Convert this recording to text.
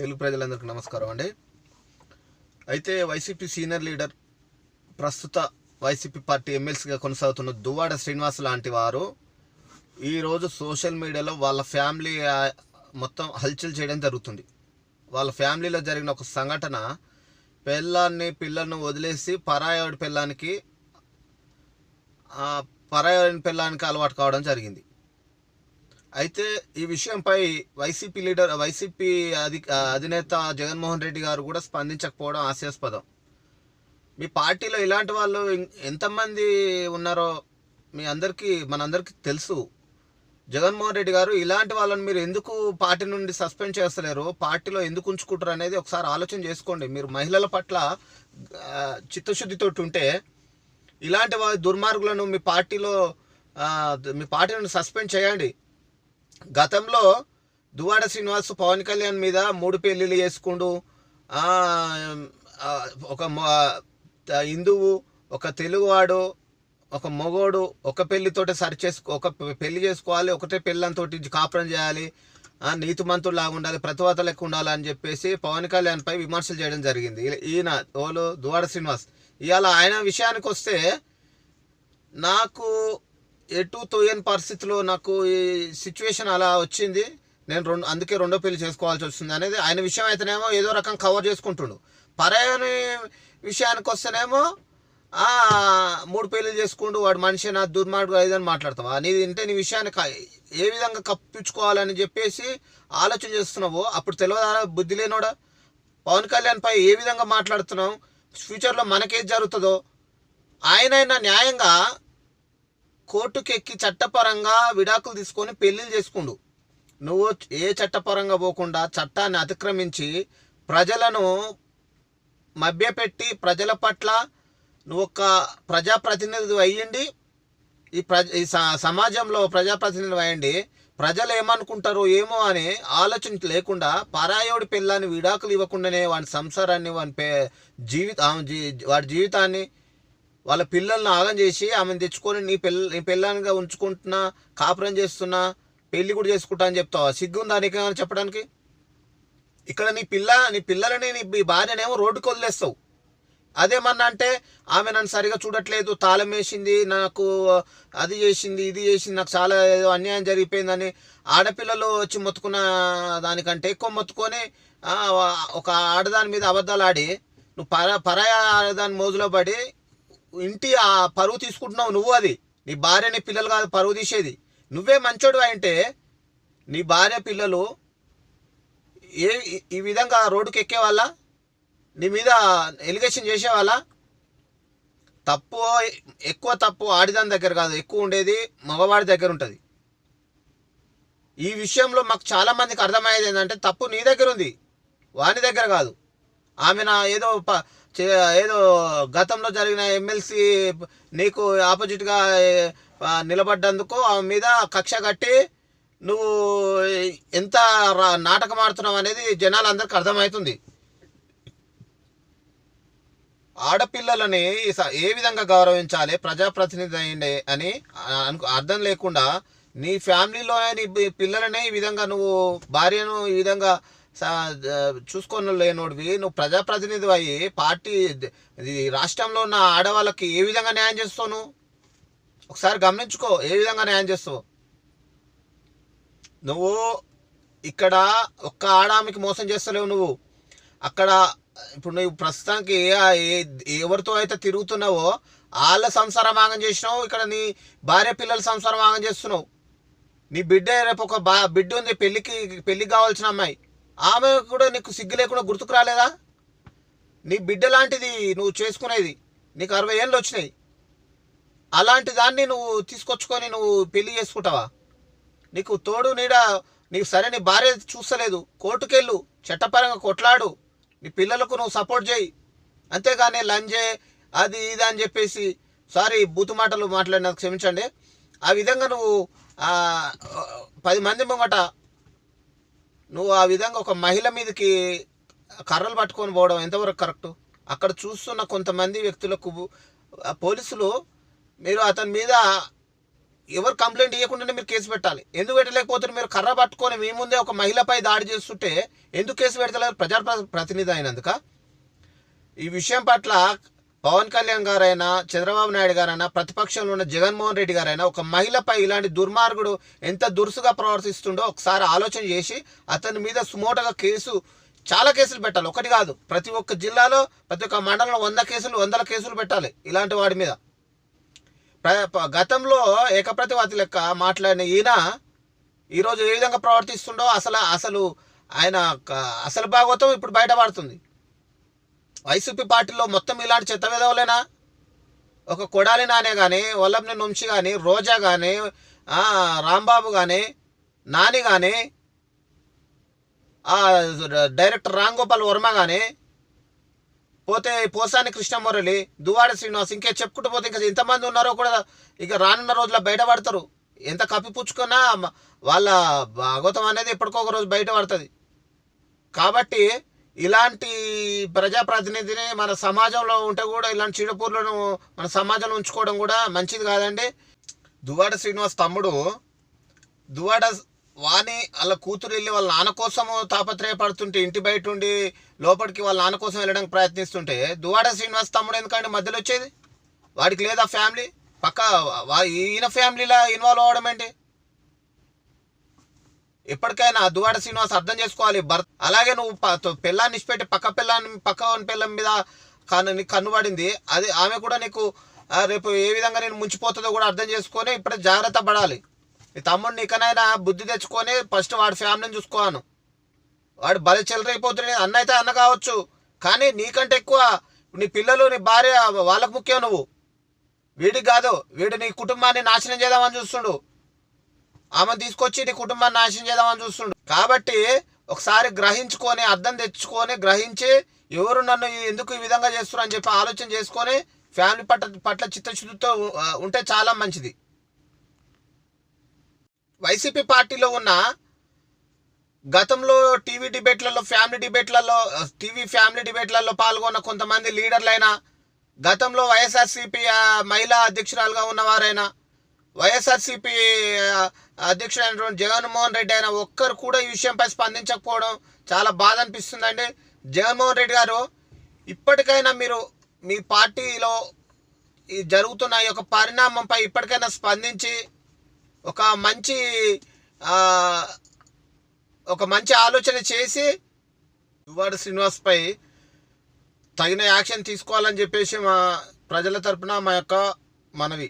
తెలుగు ప్రజలందరికీ నమస్కారం అండి. అయితే వైసీపీ సీనియర్ లీడర్ ప్రస్తుత వైసీపీ పార్టీ ఎమ్మెల్సీగా కొనసాగుతున్న దువ్వాడ శ్రీనివాస్ లాంటి వారు ఈరోజు సోషల్ మీడియాలో వాళ్ళ ఫ్యామిలీ మొత్తం హల్చల్ చేయడం జరుగుతుంది. వాళ్ళ ఫ్యామిలీలో జరిగిన ఒక సంఘటన పిల్లాన్ని పిల్లలను వదిలేసి పరాయవాడి పిల్లానికి పరాయవాడి పిల్లానికి అలవాటు కావడం జరిగింది. అయితే ఈ విషయంపై వైసీపీ లీడర్ వైసీపీ అధి అధినేత జగన్మోహన్ రెడ్డి గారు కూడా స్పందించకపోవడం హాస్యాస్పదం. మీ పార్టీలో ఇలాంటి వాళ్ళు ఇం- ఎంతమంది ఉన్నారో మీ అందరికీ మనందరికీ తెలుసు. జగన్మోహన్ రెడ్డి గారు ఇలాంటి వాళ్ళని మీరు ఎందుకు పార్టీ నుండి సస్పెండ్ చేస్తలేరు? పార్టీలో ఎందుకు ఉంచుకుంటారు అనేది ఒకసారి ఆలోచన చేసుకోండి. మీరు మహిళల పట్ల చిత్తశుద్ధితో ఉంటే ఇలాంటి వారి దుర్మార్గులను మీ పార్టీలో మీ పార్టీ నుండి సస్పెండ్ చేయండి. గతంలో దువాడ శ్రీనివాస్ పవన్ కళ్యాణ్ మీద మూడు పెళ్ళిళ్ళు చేసుకుంటూ ఒక హిందువు ఒక తెలుగువాడు ఒక మగోడు ఒక పెళ్ళితోటే సరి చేసుకో ఒక పెళ్ళి చేసుకోవాలి ఒకటే పెళ్ళంతో కాపురం చేయాలి నీతిమంతుడు లాగా ఉండాలి ప్రతివాత లెక్క ఉండాలి అని చెప్పేసి పవన్ కళ్యాణ్పై విమర్శలు చేయడం జరిగింది. ఈయన ఓలు దువాడ శ్రీనివాస్. ఇవాళ ఆయన విషయానికి వస్తే నాకు ఎటు తోయని పరిస్థితిలో నాకు ఈ సిచ్యువేషన్ అలా వచ్చింది. నేను రెండు అందుకే రెండో పెళ్ళి చేసుకోవాల్సి వస్తుంది అనేది ఆయన విషయం అయితేనేమో ఏదో రకం కవర్ చేసుకుంటుండు. పరాయని విషయానికి వస్తేనేమో మూడు పెళ్ళి చేసుకుంటూ వాడు మనిషి నా దుర్మార్గుడు అయిదని మాట్లాడతావా? నీ అంటే నీ విషయాన్ని ఏ విధంగా కప్పించుకోవాలని చెప్పేసి ఆలోచన చేస్తున్నావో అప్పుడు తెలియదా బుద్ధి లేనోడా? పవన్ కళ్యాణ్ పై ఏ విధంగా మాట్లాడుతున్నావు? ఫ్యూచర్లో మనకేది జరుగుతుందో? ఆయనైనా న్యాయంగా కోర్టుకెక్కి చట్టపరంగా విడాకులు తీసుకొని పెళ్ళిళ్ళు చేసుకుండు. నువ్వు ఏ చట్టపరంగా పోకుండా చట్టాన్ని అతిక్రమించి ప్రజలను మభ్యపెట్టి ప్రజల పట్ల నువ్వు ఒక ప్రజాప్రతినిధి అయ్యండి. ఈ ప్రజ ఈ స- సమాజంలో ప్రజాప్రతినిధి అయ్యండి. ప్రజలు ఏమనుకుంటారో ఏమో అని ఆలోచన లేకుండా పరాయోడి పిల్లాన్ని విడాకులు ఇవ్వకుండానే వాడి సంసారాన్ని వాని పే జీవిత జీ వాడి జీవితాన్ని వాళ్ళ పిల్లల్ని ఆగం చేసి ఆమెను తెచ్చుకొని నీ పిల్ల నీ పిల్లానిగా ఉంచుకుంటున్నా కాపురం చేస్తున్నా పెళ్ళి కూడా చేసుకుంటా అని చెప్తావా? సిగ్గుందా నీకేమైనా చెప్పడానికి? ఇక్కడ నీ పిల్ల నీ పిల్లలని నీ భార్యనేమో రోడ్డుకు వదిలేస్తావు. అదేమన్నా అంటే ఆమె నన్ను సరిగా చూడట్లేదు తాళం వేసింది నాకు అది చేసింది ఇది చేసింది నాకు చాలా ఏదో అన్యాయం జరిగిపోయిందని ఆడపిల్లలు వచ్చి మొత్తుకున్న దానికంటే ఎక్కువ మొత్తుకొని ఒక ఆడదాని మీద అబద్ధాలు ఆడి నువ్వు పర పరాయ ఆడదాని మోజులో పడి ఇంటి ఆ పరువు తీసుకుంటున్నావు నువ్వు అది. నీ భార్య నీ పిల్లలు కాదు పరువు తీసేది. నువ్వే మంచోడు అంటే నీ భార్య పిల్లలు ఏ ఈ- విధంగా రోడ్డుకి ఎక్కే వాళ్ళ నీ మీద ఎలిగేషన్ చేసేవాళ్ళ? తప్పు ఎక్కువ తప్పు ఆడిదాని దగ్గర కాదు. ఎక్కువ ఉండేది మగవాడి దగ్గర ఉంటుంది. ఈ విషయంలో మాకు చాలామందికి అర్థమయ్యేది ఏంటంటే తప్పు నీ దగ్గర ఉంది. వాని దగ్గర కాదు. ఆమె నా ఏదో ప- చే- ఏదో గతంలో జరిగిన ఎమ్మెల్సీ నీకు ఆపోజిట్గా నిలబడ్డందుకు ఆమె మీద కక్ష కట్టి నువ్వు ఎంత నాటకం ఆడుతున్నావు అనేది జనాలందరికీ అర్థమవుతుంది. ఆడపిల్లలని స- ఏ విధంగా గౌరవించాలి ప్రజాప్రతినిధి అయ్యిండే అని అను- అర్థం లేకుండా నీ ఫ్యామిలీలోనే నీ పిల్లలనే ఈ విధంగా నువ్వు భార్యను ఈ విధంగా చూసుకొని లేనోడివి. నువ్వు ప్రజాప్రతినిధి అయ్యి పార్టీ ఇది రాష్ట్రంలో ఉన్న ఆడవాళ్ళకి ఏ విధంగా న్యాయం చేస్తావు నువ్వు? ఒకసారి గమనించుకో ఏ విధంగా న్యాయం చేస్తావు? నువ్వు ఇక్కడ ఒక్క ఆడామికి మోసం చేస్తలేవు నువ్వు. అక్కడ ఇప్పుడు నువ్వు ప్రస్తుతానికి ఏ- ఎవరితో అయితే తిరుగుతున్నావో వాళ్ళ సంసారం ఆగం చేసినావు ఇక్కడ నీ భార్య పిల్లల సంసారం ఆగం చేస్తున్నావు. నీ బిడ్డ రేపు ఒక బా బిడ్డ ఉంది పెళ్ళికి పెళ్ళికి కావాల్సిన అమ్మాయి. ఆమె కూడా నీకు సిగ్గు లేకుండా గుర్తుకు రాలేదా? నీ బిడ్డ లాంటిది నువ్వు చేసుకునేది నీకు అరవై ఏళ్ళు వచ్చినాయి. అలాంటి దాన్ని నువ్వు తీసుకొచ్చుకొని నువ్వు పెళ్ళి చేసుకుంటావా? నీకు తోడు నీడ నీకు సరే నీ భార్య చూస్తలేదు. కోర్టుకెళ్ళు చట్టపరంగా కొట్లాడు. నీ పిల్లలకు నువ్వు సపోర్ట్ చేయి. అంతేగాని లంజే అది ఇది అని చెప్పేసి సారీ బూతు మాటలు మాట్లాడినందుకు క్షమించండి. ఆ విధంగా నువ్వు పది మంది ముంగట నువ్వు ఆ విధంగా ఒక మహిళ మీదకి కర్రలు పట్టుకొని పోవడం ఎంతవరకు కరెక్ట్? అక్కడ చూస్తున్న కొంతమంది వ్యక్తులకు ఆ పోలీసులు మీరు అతని మీద ఎవరు కంప్లైంట్ ఇవ్వకుండానే మీరు కేసు పెట్టాలి. ఎందుకు పెట్టలేకపోతే మీరు కర్ర పట్టుకొని మీ ముందే ఒక మహిళపై దాడి చేస్తుంటే ఎందుకు కేసు పెడతలేరు ప్రజా ప్రతినిధి అయినందుక? ఈ విషయం పట్ల పవన్ కళ్యాణ్ గారైనా చంద్రబాబు నాయుడు గారైనా ప్రతిపక్షంలో ఉన్న జగన్మోహన్ రెడ్డి గారైనా ఒక మహిళపై ఇలాంటి దుర్మార్గుడు ఎంత దురుసుగా ప్రవర్తిస్తుండో ఒకసారి ఆలోచన చేసి అతని మీద సుమోటగా కేసు చాలా కేసులు పెట్టాలి. ఒకటి కాదు ప్రతి ఒక్క జిల్లాలో ప్రతి ఒక్క మండలంలో వంద కేసులు వందల కేసులు పెట్టాలి ఇలాంటి వాడి మీద. ప్ర- గతంలో ఏకప్రతివాది లెక్క మాట్లాడిన ఈయన ఈరోజు ఏ విధంగా ప్రవర్తిస్తుండో అసలు అసలు ఆయన అసలు భాగవతం ఇప్పుడు బయటపడుతుంది. వైసీపీ పార్టీలో మొత్తం ఇలాంటి చెత్త విధవులేనా ఒక కొడాలి నానే కానీ వల్లభని నుంచి కానీ రోజా కానీ రాంబాబు కానీ నాని కానీ డైరెక్టర్ రామ్ గోపాల్ వర్మ కానీ పోతే పోసాని కృష్ణమురళి దువాడ శ్రీనివాస్ ఇంకే చెప్పుకుంటూ పోతే ఇంకా ఎంతమంది ఉన్నారో కూడా ఇక రానున్న రోజుల్లో బయటపడతారు ఎంత కప్పిపుచ్చుకున్నా వాళ్ళ భాగవతం అనేది ఎప్పటికో ఒక రోజు బయటపడుతుంది కాబట్టి ఇలాంటి ప్రజాప్రతినిధిని మన సమాజంలో ఉంటే కూడా ఇలాంటి చీడపూర్లను మన సమాజంలో ఉంచుకోవడం కూడా మంచిది కాదండి. దువాడ శ్రీనివాస్ తమ్ముడు దువాడ వాణి వాళ్ళ కూతురు వెళ్ళి వాళ్ళ నాన్న కోసము తాపత్రయపడుతుంటే ఇంటి బయట ఉండి లోపలికి వాళ్ళ నాన్న కోసం వెళ్ళడానికి ప్రయత్నిస్తుంటే దువాడ శ్రీనివాస్ తమ్ముడు ఎందుకంటే మధ్యలో వచ్చేది? వాడికి లేదా ఫ్యామిలీ? పక్క వా- ఈయన ఫ్యామిలీలో ఇన్వాల్వ్ అవడం ఏంటి? ఎప్పటికైనా దువాడ శ్రీనివాస్ అర్థం చేసుకోవాలి. భర్త అలాగే నువ్వు పిల్లాన్ని ఇచ్చిపెట్టి పక్క పిల్లాన్ని పక్క వాని పిల్లం మీద కన్ను నీకు కన్ను పడింది. అది ఆమె కూడా నీకు రేపు ఏ విధంగా నేను ముంచిపోతుందో కూడా అర్థం చేసుకొని ఇప్పుడే జాగ్రత్త పడాలి. ఈ తమ్ముడు నీకనైనా బుద్ధి తెచ్చుకొని ఫస్ట్ వాడి ఫ్యామిలీని చూసుకోను వాడు బలి చెలరైపోతుంది అన్న అయితే అన్న కావచ్చు. కానీ నీకంటే ఎక్కువ నీ పిల్లలు నీ భార్య వాళ్ళకు ముఖ్యం నువ్వు. వీడికి కాదు వీడు నీ కుటుంబాన్ని నాశనం చేద్దామని చూస్తుండు. ఆమె తీసుకొచ్చి నీ కుటుంబాన్ని నాశనం చేద్దామని చూస్తుండు. కాబట్టి ఒకసారి గ్రహించుకొని అర్థం తెచ్చుకొని గ్రహించి ఎవరు నన్ను ఎందుకు ఈ విధంగా చేస్తున్నారు అని చెప్పి ఆలోచన చేసుకొని ఫ్యామిలీ పట్ల పట్ల చిత్తశుద్ధితో ఉంటే చాలా మంచిది. వైసీపీ పార్టీలో ఉన్న గతంలో టీవీ డిబేట్లలో ఫ్యామిలీ డిబేట్లలో టీవీ ఫ్యామిలీ డిబేట్లలో పాల్గొన్న కొంతమంది లీడర్లైనా గతంలో వైఎస్ఆర్సీపీ మహిళా అధ్యక్షురాలుగా ఉన్నవారైనా వైఎస్ఆర్సీపీ అధ్యక్షుడైనటువంటి జగన్మోహన్ రెడ్డి అయినా ఒక్కరు కూడా ఈ విషయంపై స్పందించకపోవడం చాలా బాధ అనిపిస్తుందండి. జగన్మోహన్ రెడ్డి గారు ఇప్పటికైనా మీరు మీ పార్టీలో ఈ జరుగుతున్న ఈ యొక్క పరిణామంపై ఇప్పటికైనా స్పందించి ఒక మంచి ఒక మంచి ఆలోచన చేసి దువ్వాడ శ్రీనివాస్పై తగిన యాక్షన్ తీసుకోవాలని చెప్పేసి మా ప్రజల తరపున మా యొక్క మనవి.